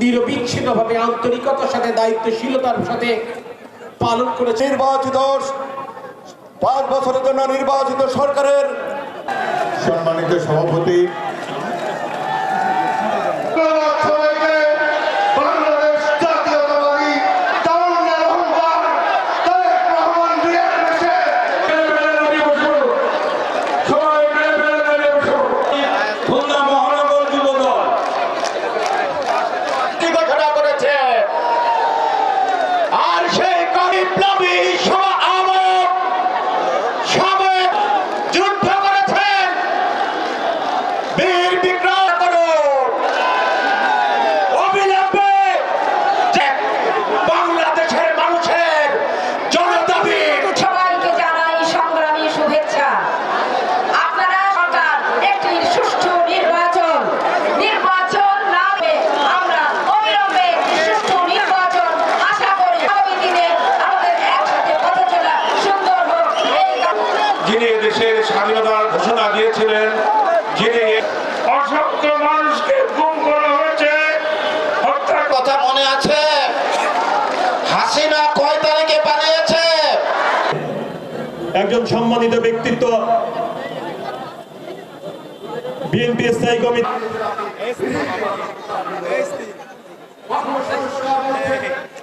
নিরবিচ্ছিন্ন ভাবে আন্তরিকতার সাথে দায়িত্বশীলতার সাথে পালন করেছে। নির্বাচিত পাঁচ বছরের জন্য নির্বাচিত সরকারের সম্মানিত সভাপতি যিনি দেশের স্বাধীনতার ঘোষণা দিয়েছিলেন, যিনি অসংখ্য মানুষকে গুম করা হয়েছে হত্যা কথা মনে আছে। হাসিনা কয় তারিখে পালিয়েছে? একজন সম্মানিত ব্যক্তিত্ব, বিএনপি স্থায়ী কমিটি